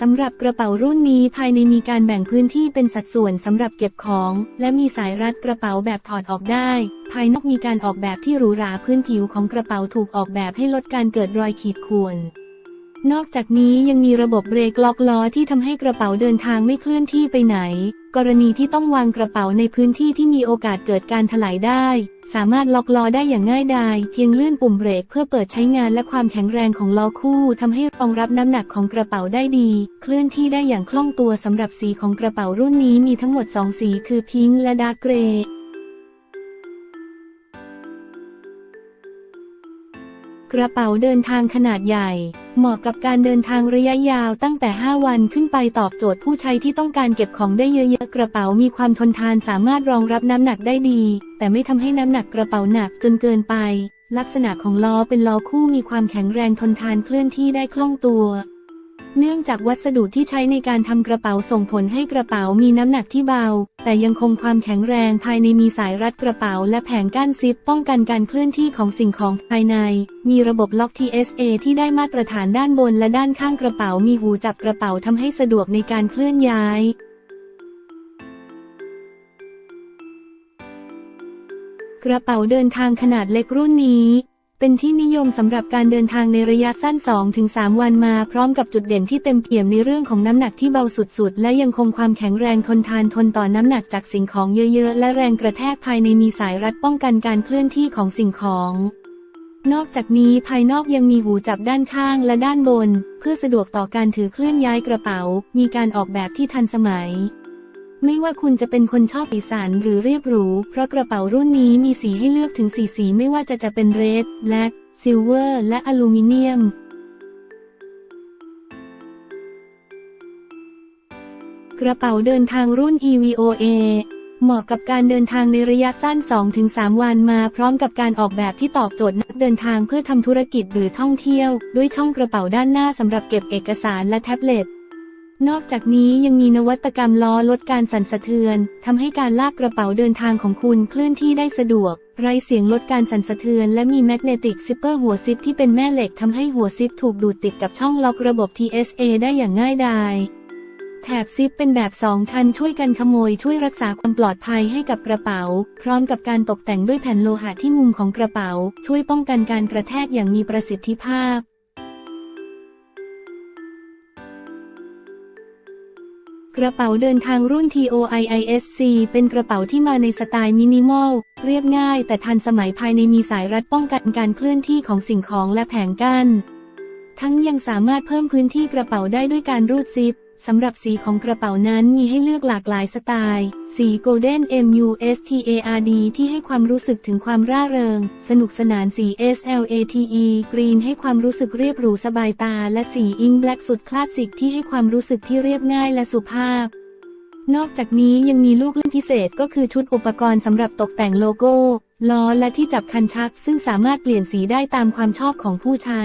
สำหรับกระเป๋ารุ่นนี้ภายในมีการแบ่งพื้นที่เป็นสัดส่วนสำหรับเก็บของ และมีสายรัดกระเป๋าแบบถอดออกได้ ภายนอกมีการออกแบบที่หรูหราพื้นผิวของกระเป๋าถูกออกแบบให้ลดการเกิดรอยขีดข่วน นอกจากนี้ยังมีระบบเบรกล็อกล้อที่ทำให้กระเป๋าเดินทางไม่เคลื่อนที่ไปไหน กรณีที่ต้องวางกระเป๋าในพื้นที่ที่มีโอกาสเกิดการถลายได้ สามารถล็อกล้อได้อย่างง่ายดายเพียงเลื่อนปุ่มเบรกเพื่อเปิดใช้งานและความแข็งแรงของล้อคู่ทำให้รองรับน้ำหนักของกระเป๋าได้ดี เคลื่อนที่ได้อย่างคล่องตัวสำหรับสีของกระเป๋ารุ่นนี้มีทั้งหมด 2 สีคือพิงค์และดาร์กเกรย์ กระเป๋าเดินทางขนาดใหญ่ เหมาะกับการเดินทางระยะยาวตั้งแต่ 5 วันขึ้นไปตอบโจทย์ผู้ใช้ที่ต้องการเก็บของได้เยอะๆ กระเป๋ามีความทนทานสามารถรองรับน้ำหนักได้ดี แต่ไม่ทำให้น้ำหนักกระเป๋าหนักจนเกินไป ลักษณะของล้อเป็นล้อคู่มีความแข็งแรงทนทานเคลื่อนที่ได้คล่องตัว เนื่องจากวัสดุที่ใช้ในการทำกระเป๋าส่งผลให้กระเป๋ามีน้ำหนักที่เบา แต่ยังคงความแข็งแรงภายในมีสายรัดกระเป๋าและแผงกั้นซิปป้องกันการเคลื่อนที่ของสิ่งของภายใน มีระบบล็อก TSA ที่ได้มาตรฐานด้านบนและด้านข้างกระเป๋ามีหูจับกระเป๋าทำให้สะดวกในการเคลื่อนย้ายกระเป๋าเดินทางขนาดเล็กรุ่นนี้ เป็นที่นิยมสำหรับการเดินทางในระยะสั้น 2-3 วันมา พร้อมกับจุดเด่นที่เต็มเปี่ยมในเรื่องของน้ำหนักที่เบาสุดๆ และยังคงความแข็งแรงทนทานทนต่อน้ำหนักจากสิ่งของเยอะๆ และแรงกระแทกภายในมีสายรัดป้องกันการเคลื่อนที่ของสิ่งของ นอกจากนี้ภายนอกยังมีหูจับด้านข้างและด้านบน เพื่อสะดวกต่อการถือเคลื่อนย้ายกระเป๋า มีการออกแบบที่ทันสมัย ไม่ว่าคุณจะเป็นคนชอบสีสันหรือเรียบหรู เพราะกระเป๋ารุ่นนี้มีสีให้เลือกถึงสีสีไม่ว่าจะจะเป็นเรดแบล็กซิลเวอร์และอลูมิเนียม กระเป๋าเดินทางรุ่น EVOA เหมาะกับการเดินทางในระยะสั้น 2-3 วันมาพร้อมกับการออกแบบที่ตอบโจทย์นักเดินทางเพื่อทำธุรกิจหรือท่องเที่ยว ด้วยช่องกระเป๋าด้านหน้าสำหรับเก็บเอกสารและแท็บเล็ต นอกจากนี้ยังมีนวัตกรรมล้อลดการสั่นสะเทือนทำให้การลากกระเป๋าเดินทางของคุณเคลื่อนที่ได้สะดวก ไร้เสียงลดการสั่นสะเทือน และมีแมกเนติกซิปเปอร์หัวซิปที่เป็นแม่เหล็กทำให้หัวซิปถูกดูดติดกับช่องล็อกระบบ TSA ได้อย่างง่ายดายแถบซิปเป็นแบบ 2 ชั้นช่วยกันขโมยช่วยรักษาความปลอดภัยให้กับกระเป๋า พร้อมกับการตกแต่งด้วยแผ่นโลหะที่มุมของกระเป๋า ช่วยป้องกันการกระแทกอย่างมีประสิทธิภาพ กระเป๋าเดินทางรุ่น TOIISC เป็นกระเป๋าที่มาในสไตล์มินิมอล เรียบง่ายแต่ทันสมัยภายในมีสายรัดป้องกันการเคลื่อนที่ของสิ่งของและแผงกั้น ทั้งยังสามารถเพิ่มพื้นที่กระเป๋าได้ด้วยการรูดซิป สำหรับสีของกระเป๋านั้นมีให้เลือกหลากหลายสไตล์ สี Golden MUSTARD ที่ให้ความรู้สึกถึงความร่าเริง สนุกสนานสี SLATE Green ให้ความรู้สึกเรียบหรูสบายตา และสี Ink Black สุดคลาสสิกที่ให้ความรู้สึกที่เรียบง่ายและสุภาพ นอกจากนี้ยังมีลูกเล่นพิเศษก็คือชุดอุปกรณ์สำหรับตกแต่งโลโก้ล้อและที่จับคันชัก ซึ่งสามารถเปลี่ยนสีได้ตามความชอบของผู้ใช้